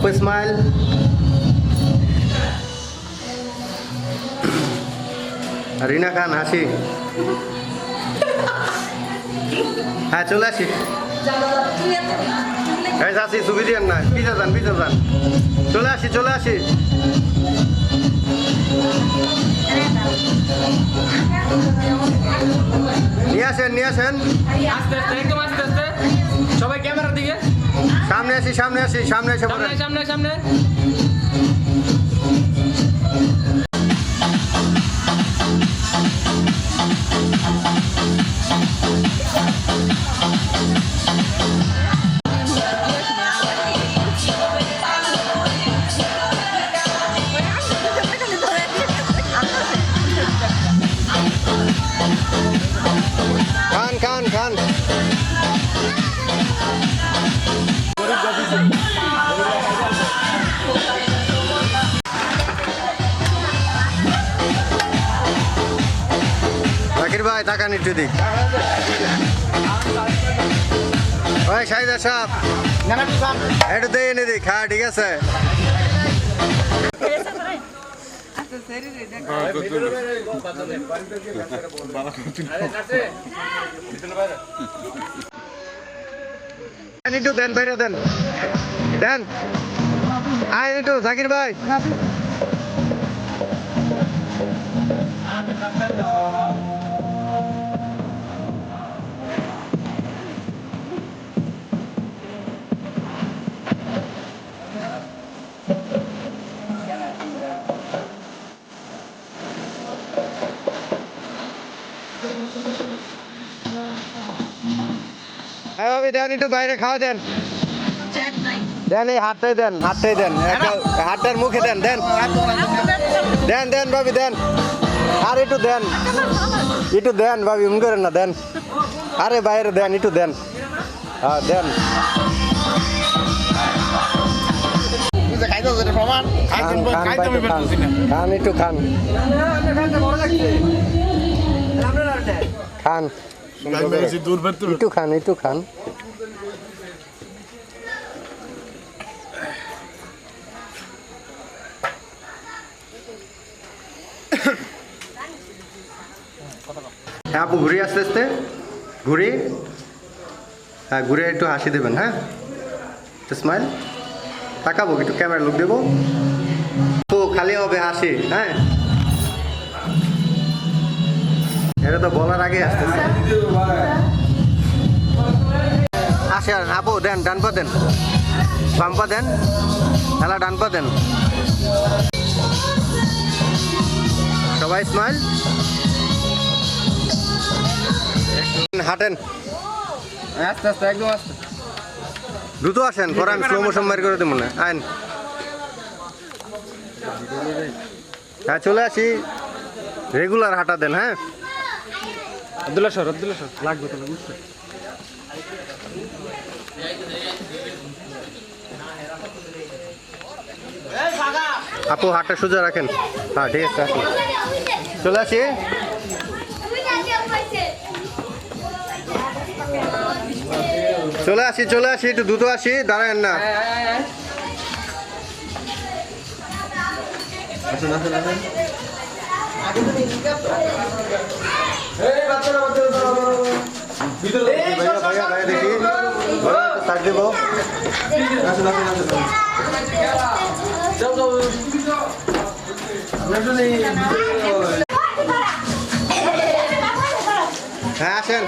আপু স্মাইল রিনা খান হাসি হ্যাঁ চলে আসি এই আসি ছবি দিয়েন না পিছা যান পিছা যান চলে আসি চলে আসি নিয়ে আসেন নিয়ে আসেন আস্তে আস্তে একদম আস্তে আস্তে সবাই ক্যামেরার দিকে সামনে আসি সামনে আসি সামনে এসে সামনে সামনে সামনে। ভাই তাকান একটু দিক ওই সাইদা সাহেব দিয়ে এনে দিক হ্যাঁ ঠিক আছে। দেন দেন দেন। জাকির ভাই। দেন একটু বাইরে খাওয়া দেন। দেন এই হাতটাই দেন হাতটাই দেন। হাতটার মুখে দেন দেন। দেন দেন ভাবি, দেন। আর একটু দেন। একটু দেন ভাবি উম না, দেন। আরে বাইরে দেন, একটু দেন। হ্যাঁ দেন। খান, খান, বাইরে খান। খান একটু খান। খান। একটু খান একটু খান। হ্যাঁ আপু ঘুরে আস্তে আস্তে। ঘুরে। হ্যাঁ ঘুরে একটু হাসি দেবেন হ্যাঁ? স্মাইল তাকাবো, একটু ক্যামেরা লুক দেবো। তো খালি হবে হাসি হ্যাঁ? এটা তো বলার আগে আসতেছে। আসেন আপু দেন, ডান পা দেন। বাম পা দেন খেলা ডান পা দেন। সবাই স্মাইল হাঁটেন। আস্তে আস্তে, একদম আস্তে। দ্রুত আসেন পরে আমি স্লো মোশন মারি করে দেবো না আইন। হ্যাঁ চলে আসি। রেগুলার হাঁটা দেন হ্যাঁ? আব্দুল্লাহ সর আব্দুল্লাহ সর লাগবে তো বুঝতে আপু হাতটা সোজা রাখেন। হ্যাঁ ঠিক আছে আসুন। চলে আসি। চলে আসি চলে আসি একটু দ্রুত আসি দাঁড়ায়েন না। ভাইয়া ভাইয়া ভাইয়া দেখি। সাইড দেবো। হ্যাঁ আসেন।